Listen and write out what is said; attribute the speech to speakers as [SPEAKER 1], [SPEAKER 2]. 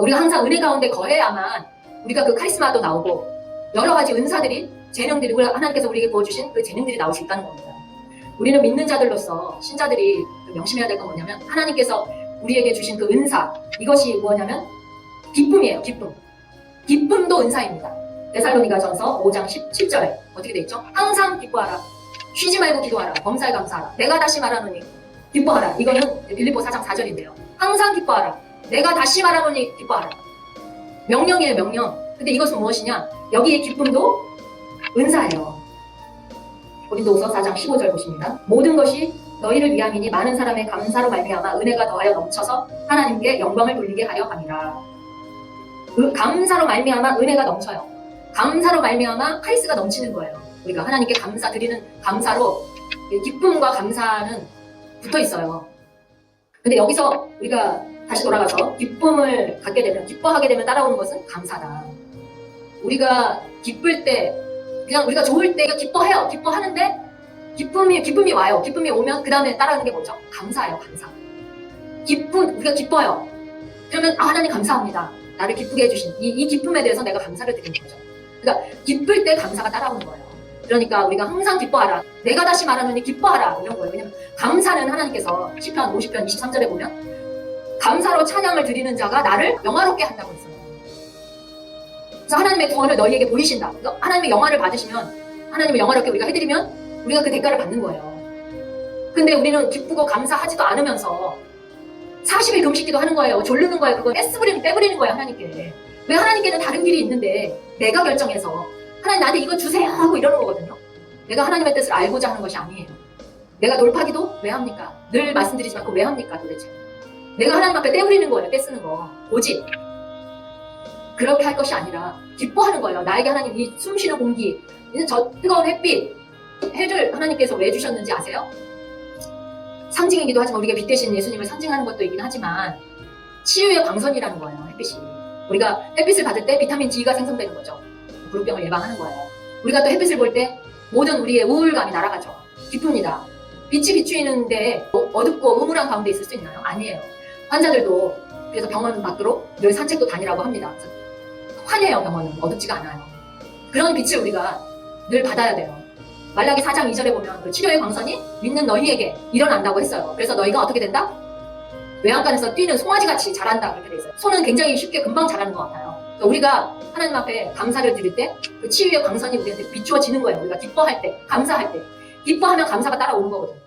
[SPEAKER 1] 우리가 항상 은혜 가운데 거해야만 우리가 그 카리스마도 나오고 여러 가지 은사들이 재능들이 우리 하나님께서 우리에게 부어주신 그 재능들이 나올 수 있다는 겁니다. 우리는 믿는 자들로서 신자들이 그 명심해야 될 건 뭐냐면 하나님께서 우리에게 주신 그 은사 이것이 뭐냐면 기쁨이에요. 기쁨. 기쁨도 은사입니다. 데살로니가전서 5장 17절에 어떻게 돼 있죠? 항상 기뻐하라. 쉬지 말고 기도하라. 범사에 감사하라. 내가 다시 말하노니 기뻐하라. 이거는 빌립보 4장 4절인데요. 항상 기뻐하라. 내가 다시 말하노니 기뻐하라. 명령이에요, 명령. 근데 이것은 무엇이냐? 여기에 기쁨도 은사예요. 고린도후서 4장 15절 보십니다. 모든 것이 너희를 위함이니 많은 사람의 감사로 말미암아 은혜가 더하여 넘쳐서 하나님께 영광을 돌리게 하려 함이라. 그 감사로 말미암아 은혜가 넘쳐요. 감사로 말미암아 카리스가 넘치는 거예요. 우리가 하나님께 감사 드리는 감사로 이 기쁨과 감사는 붙어 있어요. 근데 여기서 우리가 다시 돌아가서 기쁨을 갖게 되면 기뻐하게 되면 따라오는 것은 감사다. 우리가 기쁠 때 그냥 우리가 좋을 때 기뻐해요. 기뻐하는데 기쁨이 기쁨이 와요. 기쁨이 오면 그 다음에 따라오는 게 뭐죠? 감사예요. 감사. 기쁨 우리가 기뻐요. 그러면 아 하나님 감사합니다. 나를 기쁘게 해주신 이, 이 기쁨에 대해서 내가 감사를 드리는 거죠. 그러니까 기쁠 때 감사가 따라오는 거예요. 그러니까 우리가 항상 기뻐하라. 내가 다시 말하노니 기뻐하라 이런 거예요. 왜냐면 감사는 하나님께서 시편 50편 23절에 보면 감사로 찬양을 드리는 자가 나를 영화롭게 한다고 했어요. 하나님의 구원을 너희에게 보이신다. 그래서 하나님의 영화를 받으시면 하나님의 영화롭게 우리가 해드리면 우리가 그 대가를 받는 거예요. 근데 우리는 기쁘고 감사하지도 않으면서 40일 금식기도 하는 거예요. 졸르는 거예요. 그거 떼쓰부리는 빼부리는 거예요. 하나님께. 왜 하나님께는 다른 길이 있는데 내가 결정해서 하나님 나한테 이거 주세요 하고 이러는 거거든요. 내가 하나님의 뜻을 알고자 하는 것이 아니에요. 내가 돌파기도 왜 합니까? 늘 말씀드리지만 그거 왜 합니까 도대체? 내가 하나님 앞에 떼부리는 거예요. 떼쓰는 거. 오직 그렇게 할 것이 아니라 기뻐하는 거예요. 나에게 하나님 이 숨쉬는 공기, 이저 뜨거운 햇빛, 해를 하나님께서 왜 주셨는지 아세요? 상징이기도 하지만 우리가 빛 대신 예수님을 상징하는 것도 있긴 하지만 치유의 광선이라는 거예요. 햇빛이. 우리가 햇빛을 받을 때 비타민 D가 생성되는 거죠. 무릎병을 예방하는 거예요. 우리가 또 햇빛을 볼 때 모든 우리의 우울감이 날아가죠. 기쁩니다. 빛이 비추이는데 어- 어둡고 음울한 가운데 있을 수 있나요? 아니에요. 환자들도 그래서 병원 밖으로 늘 산책도 다니라고 합니다. 환해요 병원은 어둡지가 않아요. 그런 빛을 우리가 늘 받아야 돼요. 말라기 4장 2절에 보면 그 치료의 광선이 믿는 너희에게 일어난다고 했어요. 그래서 너희가 어떻게 된다? 외양간에서 뛰는 송아지같이 자란다 그렇게 돼 있어요. 손은 굉장히 쉽게 금방 자라는 것 같아요. 그러니까 우리가 하나님 앞에 감사를 드릴 때 그 치유의 광선이 우리한테 비추어지는 거예요. 우리가 기뻐할 때, 감사할 때. 기뻐하면 감사가 따라오는 거거든요.